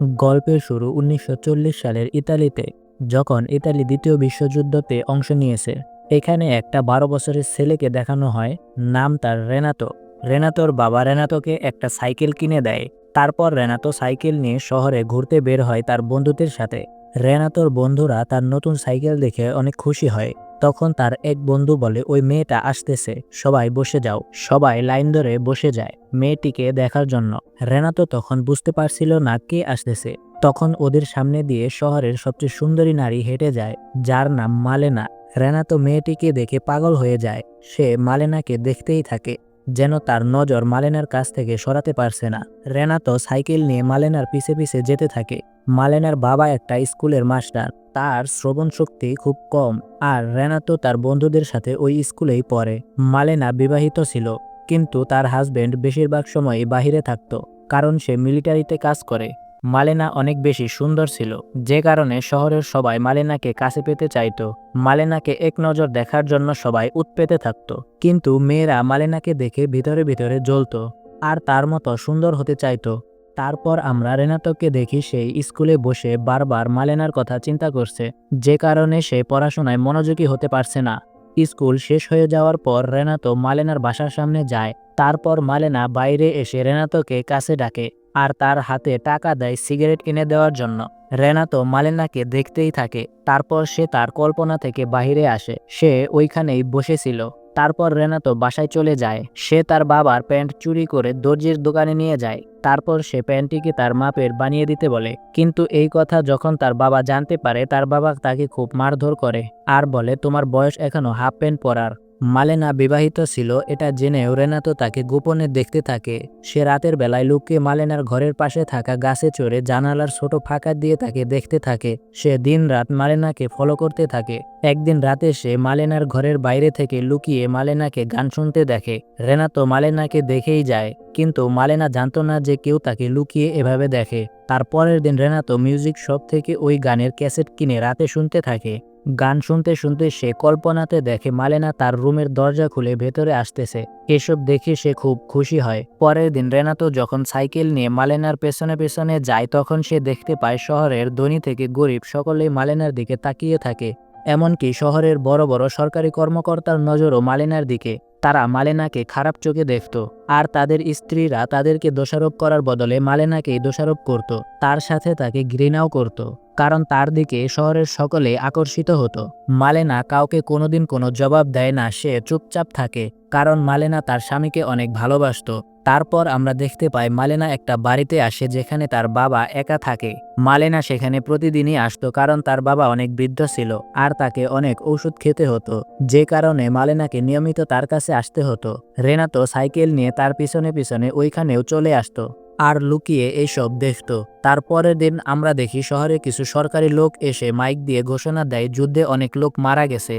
গল্পের শুরু উনিশশো চল্লিশ সালের ইতালিতে, যখন ইতালি দ্বিতীয় বিশ্বযুদ্ধতে অংশ নিয়েছে। এখানে একটা বারো বছরের ছেলেকে দেখানো হয়, নাম তার রেনাতো। রেনাতোর বাবা রেনাতোকে একটা সাইকেল কিনে দেয়। তারপর রেনাতো সাইকেল নিয়ে শহরে ঘুরতে বের হয় তার বন্ধুদের সাথে। রেনাতোর বন্ধুরা তার নতুন সাইকেল দেখে অনেক খুশি হয়। তখন তার এক বন্ধু বলে, ওই মেয়েটা আসতেছে, সবাই বসে যাও। সবাই লাইন ধরে বসে যায় মেয়েটিকে দেখার জন্য। রেনাতো তখন বুঝতে পারছিল না কে আসতেছে। তখন ওদের সামনে দিয়ে শহরের সবচেয়ে সুন্দরী নারী হেঁটে যায়, যার নাম মালেনা। রেনাতো মেয়েটিকে দেখে পাগল হয়ে যায়। সে মালেনাকে দেখতেই থাকে, যেন তার নজর মালেনার কাছ থেকে সরাতে পারছে না। রেনাতো সাইকেল নিয়ে মালেনার পিছে পিছে যেতে থাকে। মালেনার বাবা একটা স্কুলের মাস্টার, তার শ্রবণ শক্তি খুব কম। আর রেনাতো তার বন্ধুদের সাথে ওই স্কুলেই পড়ে। মালেনা বিবাহিত ছিল, কিন্তু তার হাজব্যান্ড বেশিরভাগ সময়ই বাহিরে থাকত, কারণ সে মিলিটারিতে কাজ করে। মালেনা অনেক বেশি সুন্দর ছিল, যে কারণে শহরের সবাই মালেনাকে কাছে পেতে চাইতো। মালেনাকে এক নজর দেখার জন্য সবাই উৎপেতে থাকতো, কিন্তু মেয়েরা মালেনাকে দেখে ভিতরে ভিতরে জ্বলতো, আর তার মতো সুন্দর হতে চাইতো। তারপর আমরা রেনাতোকে দেখি সেই স্কুলে বসে বারবার মালেনার কথা চিন্তা করছে, যে কারণে সে পড়াশোনায় মনোযোগী হতে পারছে না। স্কুল শেষ হয়ে যাওয়ার পর রেনাতো মালেনার বাসার সামনে যায়, তারপর মালেনা বাইরে এসে রেনাতোকে কাছে ডাকে আর তার হাতে টাকা দেয় সিগারেট কিনে দেওয়ার জন্য। রেনাতো মালেনাকে দেখতেই থাকে, তারপর সে তার কল্পনা থেকে বাহিরে আসে, সে ওইখানেই বসেছিল। তারপর রেনাতো বাসায় চলে যায়। সে তার বাবার প্যান্ট চুরি করে দর্জির দোকানে নিয়ে যায়। তারপর সে প্যান্টটিকে তার মাপের বানিয়ে দিতে বলে। কিন্তু এই কথা যখন তার বাবা জানতে পারে, তার বাবা তাকে খুব মারধর করে। আর বলে, তোমার বয়স এখনও হাফ প্যান্ট পরার। মালেনা বিবাহিত ছিল, এটা জেনেও রেনাতো তাকে গোপনে দেখতে থাকে। সে রাতের বেলায় লুকিয়ে মালেনার ঘরের পাশে থাকা গাছে চড়ে জানালার ছোট ফাঁকা দিয়ে তাকে দেখতে থাকে। সে দিন রাত মালেনাকে ফলো করতে থাকে। একদিন রাতে সে মালেনার ঘরের বাইরে থেকে লুকিয়ে মালেনাকে গান শুনতে দেখে। রেনাতো মালেনাকে দেখেই যায়, কিন্তু মালেনা জানতো না যে কেউ তাকে লুকিয়ে এভাবে দেখে। তার পরের দিন রেনাতো মিউজিক শপ থেকে ওই গানের ক্যাসেট কিনে রাতে শুনতে থাকে। গান শুনতে শুনতে সে কল্পনাতে দেখে মালেনা তার রুমের দরজা খুলে ভেতরে আসতেছে। এসব দেখে সে খুব খুশি হয়। পরের দিন রেনাতো যখন সাইকেল নিয়ে মালেনার পেছনে পেছনে যায়, তখন সে দেখতে পায় শহরের ধনী থেকে গরিব সকলেই মালেনার দিকে তাকিয়ে থাকে। এমনকি শহরের বড় বড় সরকারি কর্মকর্তার নজরও মালেনার দিকে। তারা মালেনাকে খারাপ চোখে দেখত, আর তাদের স্ত্রীরা তাদেরকে দোষারোপ করার বদলে মালেনাকেই দোষারোপ করত, তার সাথে তাকে ঘৃণাও করত, কারণ তার দিকে শহরের সকলে আকর্ষিত হতো। মালেনা কাউকে কোনোদিন কোনো জবাব দেয় না, সে চুপচাপ থাকে, কারণ মালেনা তার স্বামীকে অনেক ভালোবাসতো। তারপর আমরা দেখতে পাই মালেনা একটা বাড়িতে আসে যেখানে তার বাবা একা থাকে। মালেনা সেখানে প্রতিদিনই আসতো কারণ তার বাবা অনেক বৃদ্ধ ছিল, আর তাকে অনেক ওষুধ খেতে হতো। যে কারণে মালেনাকে নিয়মিত তার কাছে আসতে হতো। রেনাতো সাইকেল নিয়ে তার পিছনে পিছনে ওইখানেও চলে আসতো আর লুকিয়ে এইসব দেখত। তারপরের দিন আমরা দেখি শহরে কিছু সরকারি লোক এসে মাইক দিয়ে ঘোষণা দেয়, যুদ্ধে অনেক লোক মারা গেছে,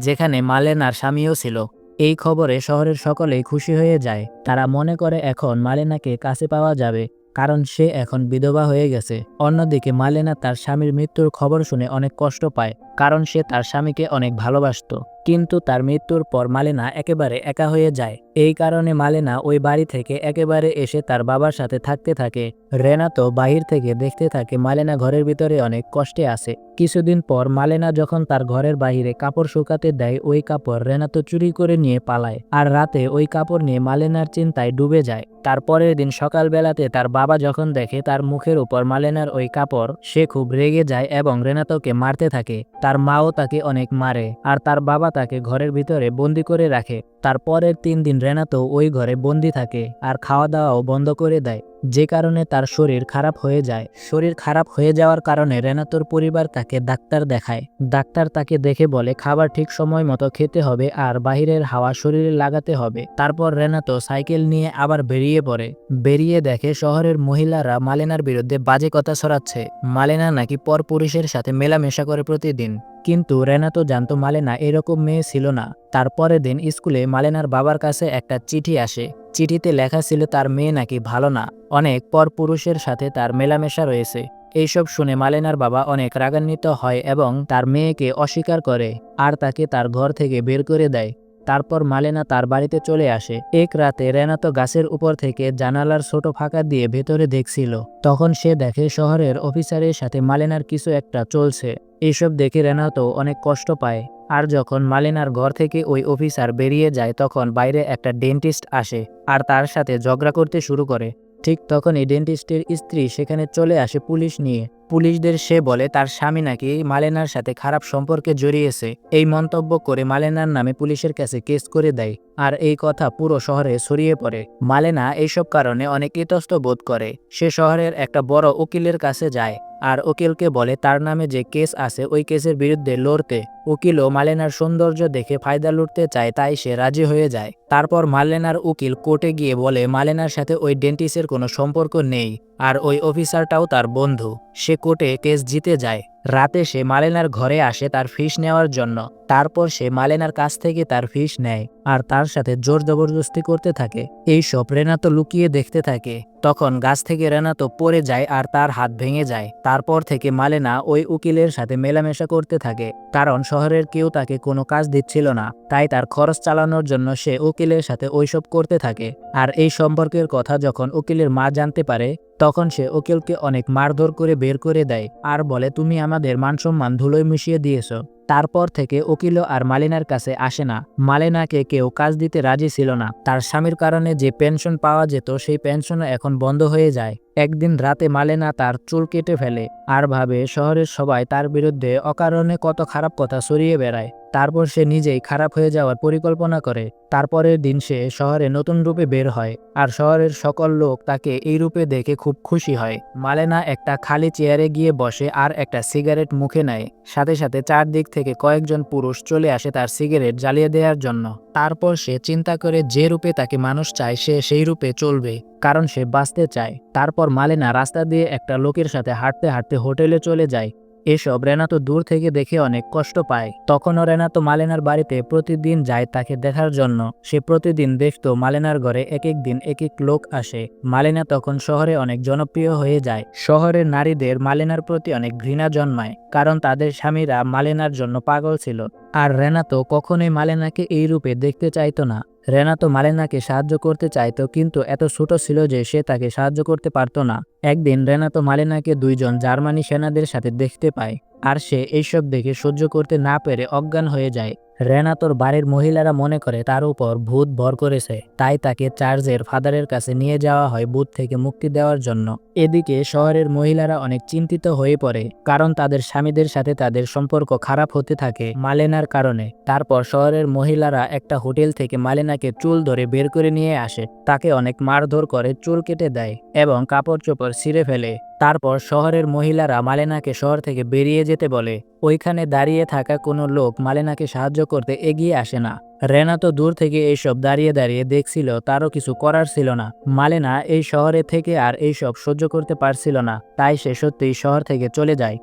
যেখানে মালেনার স্বামীও ছিল। এই খবরে শহরের সকলেই খুশি হয়ে যায়। তারা মনে করে এখন মালেনাকে কাছে পাওয়া যাবে, কারণ সে এখন বিধবা হয়ে গেছে। অন্যদিকে মালেনা তার স্বামীর মৃত্যুর খবর শুনে অনেক কষ্ট পায়। কারণ সে তার স্বামীকে অনেক ভালোবাসতো। কিন্তু তার মৃত্যুর পর মালেনা একেবারে একা হয়ে যায়। এই কারণে মালেনা ওই বাড়ি থেকে একেবারে এসে তার বাবার সাথে থাকতে থাকে। রেনাতো বাহির থেকে দেখতে থাকে মালেনা ঘরের ভিতরে অনেক কষ্টে আছে। কিছুদিন পর মালেনা যখন তার ঘরের বাহিরে কাপড় শুকাতে দেয়, ওই কাপড় রেনাতো চুরি করে নিয়ে পালায়। আর রাতে ওই কাপড় নিয়ে মালেনার চিন্তায় ডুবে যায়। তারপরের দিন সকালবেলাতে তার বাবা যখন দেখে তার মুখের উপর মালেনার ওই কাপড়, সে খুব রেগে যায় এবং রেনাতোকে মারতে থাকে। তার মাও তাকে অনেক মারে, আর তার বাবা তাকে ঘরের ভিতরে বন্দি করে রাখে। তার পরের তিন দিন রেনাতো ওই ঘরে বন্দি থাকে, আর খাওয়া দাওয়াও বন্ধ করে দেয়। যে কারণে তার শরীর খারাপ হয়ে যায়। শরীর খারাপ হয়ে যাওয়ার কারণে রেনাতোর পরিবার তাকে ডাক্তার দেখায়। ডাক্তার তাকে দেখে বলে, খাবার ঠিক সময় মতো খেতে হবে আর বাহিরের হাওয়া শরীরে লাগাতে হবে। তারপর রেনাতো সাইকেল নিয়ে আবার বেরিয়ে পড়ে। বেরিয়ে দেখে শহরের মহিলারা মালেনার বিরুদ্ধে বাজে কথা ছড়াচ্ছে। মালেনা নাকি পর পুরুষের সাথে মেলামেশা করে প্রতিদিন। কিন্তু রেনাতো জানতো মালেনা এরকম মেয়ে ছিল না। তারপরের দিন স্কুলে মালেনার বাবার কাছে একটা চিঠি আসে। চিঠিতে লেখা ছিল, তার মেয়ে নাকি ভালো না। অনেক পর পুরুষের সাথে তার মেলামেশা রয়েছে। এইসব শুনে মালেনার বাবা অনেক রাগান্বিত হয় এবং তার মেয়েকে অস্বীকার করে আর তাকে তার ঘর থেকে বের করে দেয়। তারপর মালেনা তার বাড়িতে চলে আসে। এক রাতে রেনাতো গাছের উপর থেকে জানালার ছোট ফাঁকা দিয়ে ভেতরে দেখছিল। তখন সে দেখে শহরের অফিসারের সাথে মালেনার কিছু একটা চলছে। এসব দেখে রেনাতো অনেক কষ্ট পায়। আর যখন মালেনার ঘর থেকে ওই অফিসার বেরিয়ে যায়, তখন বাইরে একটা ডেন্টিস্ট আসে আর তার সাথে ঝগড়া করতে শুরু করে। ঠিক তখনই ডেন্টিস্টের স্ত্রী সেখানে চলে আসে পুলিশ নিয়ে। পুলিশদের সে বলে, তার স্বামী নাকি মালেনার সাথে খারাপ সম্পর্কে জড়িয়েছে। এই মন্তব্য করে মালেনার নামে পুলিশের কাছে কেস করে দেয়, আর এই কথা পুরো শহরে ছড়িয়ে পড়ে। মালেনা এইসব কারণে অনেক ইতস্ত বোধ করে। সে শহরের একটা বড় উকিলের কাছে যায়। আর উকিলকে বলে, তার নামে যে কেস আছে, ওই কেসের বিরুদ্ধে লড়তে উকিলও মালেনার সৌন্দর্য দেখে ফায়দা লুটতে চায়, তাই সে রাজি হয়ে যায়। তারপর মালেনার উকিল কোর্টে গিয়ে বলে, মালেনার সাথে ওই ডেন্টিসের কোনো সম্পর্ক নেই, আর ওই অফিসারটাও তার বন্ধু। সে কোর্টে কেস জিতে যায়। রাতে সে মালেনার ঘরে আসে তার ফিস নেওয়ার জন্য। তারপর সে মালেনার কাছ থেকে তার ফিস নেয় আর তার সাথে জোর জবরদস্তি করতে থাকে। এই সব রেনাতো লুকিয়ে দেখতে থাকে। তখন গাছ থেকে রেনাতো পড়ে যায় আর তার হাত ভেঙে যায়। তারপর থেকে মালেনা ওই উকিলের সাথে মেলামেশা করতে থাকে। কারণ শহরের কেউ তাকে কোনো কাজ দিচ্ছিল না। তাই তার খরচ চালানোর জন্য সে উকিলের সাথে ওইসব করতে থাকে। আর এই সম্পর্কের কথা যখন উকিলের মা জানতে পারে তখন সে ওকেলকে অনেক মারধর করে বের করে দেয় আর বলে, তুমি আমাদের মানসম্মান ধুলোয় মিশিয়ে দিয়েছ। তারপর থেকে ওকিলও আর মালিনার কাছে আসে না। মালিনাকে কেউ কাজ দিতে রাজি ছিল না। তার স্বামীর কারণে যে পেনশন পাওয়া যেত, সেই পেনশনও এখন বন্ধ হয়ে যায়। একদিন রাতে মালেনা তার চুল কেটে ফেলে আর ভাবে শহরের সবাই তার বিরুদ্ধে অকারণে কত খারাপ কথা ছড়িয়ে বেড়ায়। তারপর সে নিজেই খারাপ হয়ে যাওয়ার পরিকল্পনা করে। তারপরের দিন সে শহরে নতুন রূপে বের হয় আর শহরের সকল লোক তাকে এই রূপে দেখে খুব খুশি হয়। মালেনা একটা খালি চেয়ারে গিয়ে বসে আর একটা সিগারেট মুখে নেয়। সাথে সাথে চারদিক থেকে কয়েকজন পুরুষ চলে আসে তার সিগারেট জ্বালিয়ে দেওয়ার জন্য। তারপর সে চিন্তা করে যে রূপে তাকে মানুষ চায় সে সেই রূপে চলবে, কারণ সে বাঁচতে চায়। তারপর মালেনা রাস্তা দিয়ে একটা লোকের সাথে হাঁটতে হাঁটতে হোটেলে চলে যায়। এসব রেনাতো দূর থেকে দেখে অনেক কষ্ট পায়। তখনও রেনাতো মালেনার বাড়িতে প্রতিদিন যায় তাকে দেখার জন্য। সে প্রতিদিন দেখতো মালেনার ঘরে এক এক দিন এক এক লোক আসে। মালেনা তখন শহরে অনেক জনপ্রিয় হয়ে যায়। শহরের নারীদের মালেনার প্রতি অনেক ঘৃণা জন্মায়, কারণ তাদের স্বামীরা মালেনার জন্য পাগল ছিল। আর রেনাতো কখনোই মালেনাকে এই রূপে দেখতে চাইতো না। রেনাতো মালেনাকে সাহায্য করতে চাইতো, কিন্তু এত ছোট ছিল যে সে তাকে সাহায্য করতে পারত না। একদিন রেনাতো মালেনাকে দুইজন জার্মানি সেনাদের সাথে দেখতে পায়, আর সে এইসব দেখে সহ্য করতে না পেরে অজ্ঞান হয়ে যায়। রেনাতোর বাড়ির মহিলারা মনে করে তার উপর ভূত ভর করেছে, তাই তাকে চার্জের ফাদারের কাছে নিয়ে যাওয়া হয় ভূত থেকে মুক্তি দেওয়ার জন্য। এদিকে শহরের মহিলারা অনেক চিন্তিত হয়ে পড়ে, কারণ তাদের স্বামীদের সাথে তাদের সম্পর্ক খারাপ হতে থাকে মালেনার কারণে। তারপর শহরের মহিলারা একটা হোটেল থেকে মালেনাকে চুল ধরে বের করে নিয়ে আসে, তাকে অনেক মারধর করে চুল কেটে দেয় এবং কাপড় চোপড় ছিঁড়ে ফেলে। তারপর শহরের মহিলারা মালেনাকে শহর থেকে বেরিয়ে যেতে বলে। ওইখানে দাঁড়িয়ে থাকা কোনো লোক মালেনাকে সাহায্য করতে এগিয়ে আসে না। রেনা তো দূর থেকে এইসব দাঁড়িয়ে দাঁড়িয়ে দেখছিল, তারও কিছু করার ছিল না। মালেনা এই শহরে থেকে আর এইসব সহ্য করতে পারছিল না, তাই সে সত্যিই শহর থেকে চলে যায়।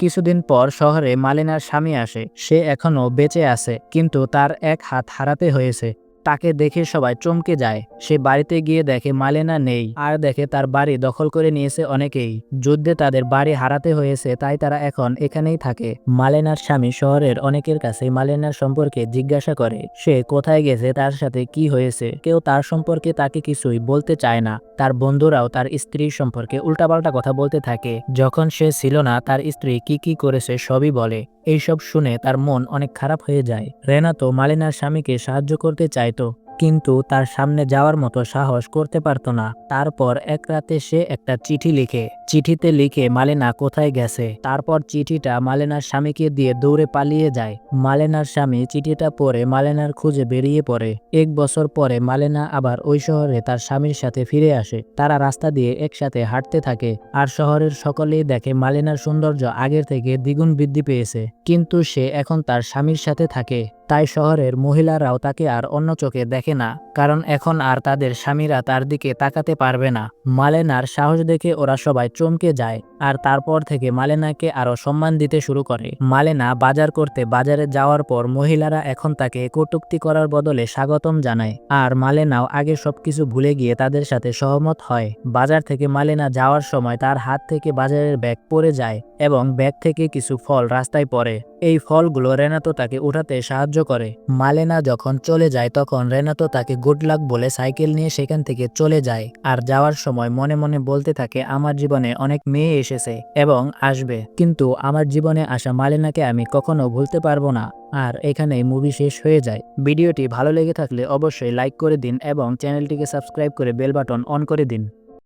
কিছুদিন পর শহরে মালেনার স্বামী আসে, সে এখনও বেঁচে আছে, কিন্তু তার এক হাত হারাতে হয়েছে। তাকে দেখে সবাই চমকে যায়। সে বাড়িতে গিয়ে দেখে মালেনা নেই আর দেখে তার বাড়ি দখল করে নিয়েছে অনেকেই। যুদ্ধে তাদের বাড়ি হারাতে হয়েছে, তাই তারা এখন এখানেই থাকে। মালেনার স্বামী শহরের অনেকের কাছে মালেনার সম্পর্কে জিজ্ঞাসা করে, সে কোথায় গেছে, তার সাথে কি হয়েছে? কেউ তার সম্পর্কে তাকে কিছুই বলতে চায় না। তার বন্ধুরাও তার স্ত্রীর সম্পর্কে উল্টাপাল্টা কথা বলতে থাকে। যখন সে ছিল না, তার স্ত্রী কি কি করেছে সবই বলে। এইসব শুনে তার মন অনেক খারাপ হয়ে যায়। রেনা তো মালিনার স্বামীকে সাহায্য করতে চাইতো। কিন্তু তার সামনে যাওয়ার মতো সাহস করতে পারত না। তারপর এক রাতে সে একটা চিঠি লিখে, চিঠিতে লিখে মালেনা কোথায় গেছে? তারপর চিঠিটা মালেনার স্বামীকে দিয়ে দৌড়ে পালিয়ে যায়। মালেনার স্বামী চিঠিটা পরে মালেনার খুঁজে বেরিয়ে পড়ে। এক বছর পরে মালেনা আবার ওই শহরে তার স্বামীর সাথে ফিরে আসে। তারা রাস্তা দিয়ে একসাথে হাঁটতে থাকে আর শহরের সকলেই দেখে মালেনার সৌন্দর্য আগের থেকে দ্বিগুণ বৃদ্ধি পেয়েছে। কিন্তু সে এখন তার স্বামীর সাথে থাকে। তাই শহরের মহিলারাও তাকে আর অন্য চোখে দেখে না, কারণ এখন আর তাদের স্বামীরা তার দিকে তাকাতে পারবে না। মালেনার সাহস দেখে ওরা সবাই চমকে যায়। আর তারপর থেকে মালেনাকে আরও সম্মান দিতে শুরু করে। মালেনা বাজার করতে বাজারে যাওয়ার পর মহিলারা এখন তাকে কটুক্তি করার বদলে স্বাগতম জানায়। আর মালেনাও আগে সবকিছু ভুলে গিয়ে তাদের সাথে সহমত হয়। বাজার থেকে মালেনা যাওয়ার সময় তার হাত থেকে বাজারের ব্যাগ পড়ে যায় এবং ব্যাগ থেকে কিছু ফল রাস্তায় পড়ে। এই ফলগুলো রেনাতো তাকে উঠাতে সাহায্য করে। মালেনা যখন চলে যায় তখন রেনাতো তাকে গুড লাক বলে সাইকেল নিয়ে সেখান থেকে চলে যায়। আর যাওয়ার সময় মনে মনে বলতে থাকে, আমার জীবনে অনেক মেয়ে এসেছে এবং আসবে। কিন্তু আমার জীবনে আসা মালিনাকে আমি কখনো ভুলতে পারব না। আর এখানেই মুভি শেষ হয়ে যায়। ভিডিওটি ভালো লেগে থাকলে অবশ্যই লাইক করে দিন এবং চ্যানেলটিকে সাবস্ক্রাইব করে বেল বাটন অন করে দিন।